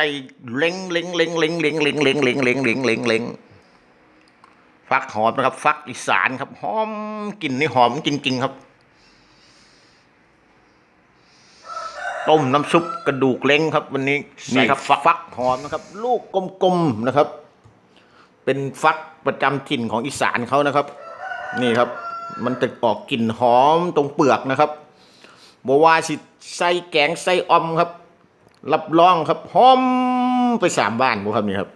ใส่เล้งเล้งเล้งเล้งเล้งเล้งเล้งเล้งเล้งเล้งเล้งเล้งฟักหอมนะครับ ฟักอีสานครับหอมกลิ่นนี่หอมจริง ๆ ครับ ต้มน้ำซุปกระดูกเล้งครับ วันนี้นี่ครับ ฟักฟักหอมนะครับ ลูกกลมๆนะครับ เป็นฟักประจำถิ่นของอีสานเขานะครับ นี่ครับ มันจะออกกลิ่นหอมตรงเปลือกนะครับบว่าสิใส่แกงใส่ออมครับ รับรองครับหอมไปสามบ้านบ่ครับนี่ครับ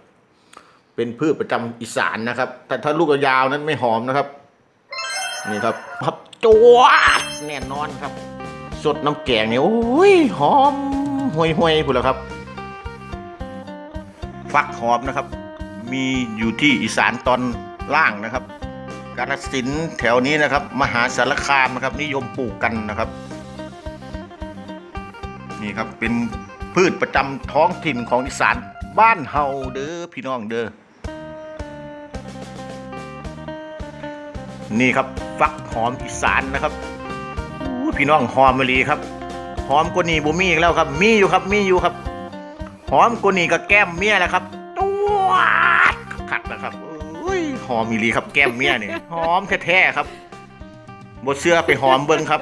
เป็นพืชประจำอีสานนะครับ แต่ถ้าลูกยาวนั้นไม่หอมนะครับ นี่ครับครับจวดแน่นอนครับ สดน้ำแกงเนี่ยโอ้ยหอมห่วยห่วยๆพูดแล้วครับ ฟักหอมนะครับ มีอยู่ที่อีสานตอนล่างนะครับกาฬสินแถวนี้นะครับ มหาสารคามนะครับ นิยมปลูกกันนะครับ นี่ครับเป็น พืชประจำท้องถิ่นของอีสานบ้านเฮาเด้อพี่น้องเด้อนี่ครับฟักหอมอีสานนะครับพี่น้องหอมมะลีครับ หอมกว่านี้บ่มีอีกแล้วครับ มีอยู่ครับมีอยู่ครับ หอมกว่านี้ก็แก้มเมียแหละครับตัวดขัดนะครับอุ้ยหอมมีลีครับแก้มเมียเนี่ยหอมแท้ๆครับบดเสื้อไปหอมเบิ้งครับ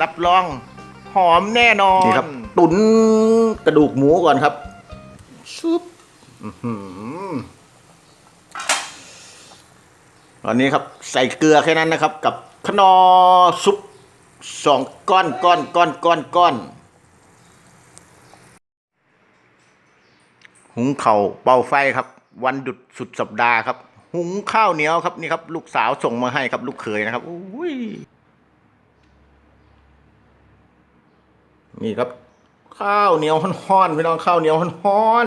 รับรอง หอมแน่นอนนี่ครับตุนกระดูกหมูก่อนครับซุปอื้อหือตอนนี้ครับใส่เกลือแค่นั้นนะครับ กับขนอซุปสองก้อนก้อนก้อนก้อนก้อนหุงเข่าวเป่าไฟครับ วันหยุดสุดสัปดาห์ครับ หุงข้าวเหนียวครับนี่ครับ ลูกสาวส่งมาให้ครับลูกเขยนะครับอุ้ย นี่ครับ ข้าวเหนียวฮ้อนๆพี่น้องข้าวเหนียวฮ้อน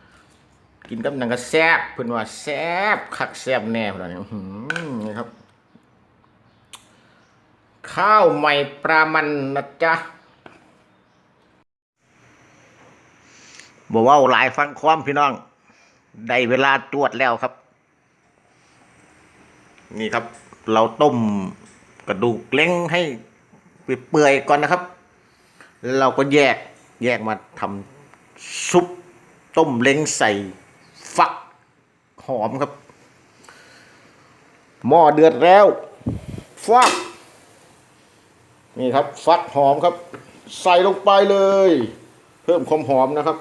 ๆกินกับหนังกระแซบเพื่อนว่าแซบคักแซบแน่เพื่อนว่านี่อื้อหือนี่ครับ ข้าวใหม่ปลามันนะจ๊ะบอกว่าหลายฟังความพี่น้อง ได้เวลาตรวจแล้วครับ นี่ครับ เราต้มกระดูกเล้งให้เปื่อยก่อนนะครับ แล้วเราก็แยกแยกมาทำซุปต้มเล้งใส่ฟักหอมครับ หม้อเดือดแล้ว ฟัก นี่ครับ ฟักหอมครับ ใส่ลงไปเลย เพิ่มความหอมนะครับ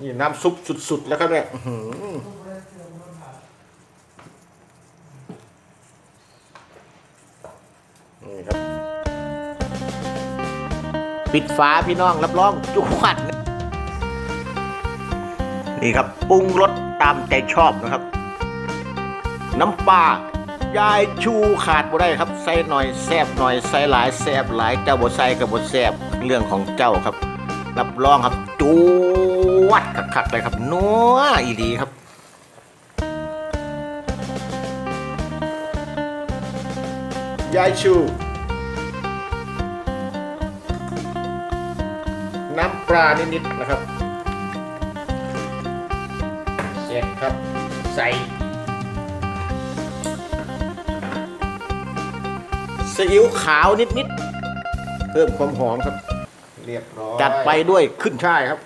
นี่น้ำซุปสุดๆแล้วครับเนี่ย ปิดฝาพี่น้องรับรองจุกวัดนี่ครับปรุงรสตามใจชอบนะครับ น้ำปลายายชูขาดบ่ได้ครับใส่หน่อยแซบหน่อยใส่หลายแซบหลายเจ้าบ่ใส่กับบ่แซบเรื่องของเจ้าครับ รับรองครับจูวัดคักๆเลยครับนัวอีดีครับยายชูานิดๆนะครับเสร็จครับใส่ซีอิ๊วขาวนิดๆเพิ่มความหอมครับ เรียบร้อยจัดไปด้วยขึ้นช่ายครับ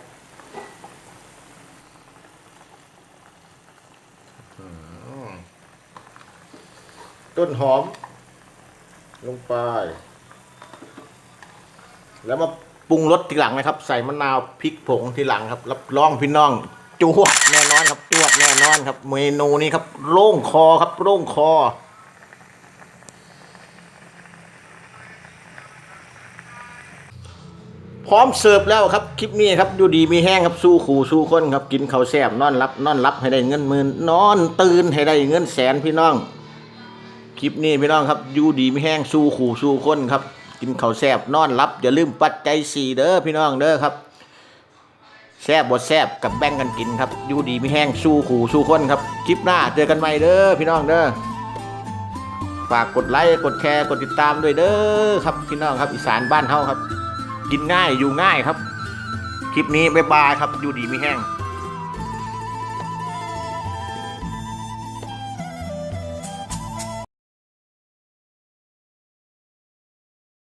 ต้นหอม ลงไป แล้วมาป รุงรสทีหลังนะครับ ใส่มะนาวพริกผงทีหลังครับ รับรองพี่น้องจวดแน่นอนครับจวดแน่นอนครับ เมนูนี้ครับโล่งคอครับโล่งคอพร้อมเสิร์ฟแล้วครับคลิปนี้ครับอยู่ดีมีแห้งครับสู้ขู่สู้คนครับกินข้าวแซ่บนอนรับนอนรับให้ได้เงินหมื่นนอนตื่นให้ได้เงินแสนพี่น้อง คลิปนี้พี่น้องครับอยู่ดีมีแห้งสู้ขู่สู้คนครับ กินข้าวแซบนอนรับอย่าลืมปัจจัยสี่เด้อพี่น้องเด้อครับแซบบดแซบกับแบ่งกันกินครับอยู่ดีไมีแห้งสู้ขู่สู้คนครับคลิปหน้าเจอกันใหม่เด้อพี่น้องเด้อฝากกดไลค์กดแชร์กดติดตามด้วยเด้อครับพี่น้องครับอีสานบ้านเฮาครับ กินง่ายอยู่ง่ายครับ คลิปนี้บ๊ายบายครับอยู่ดีไม่แห้ง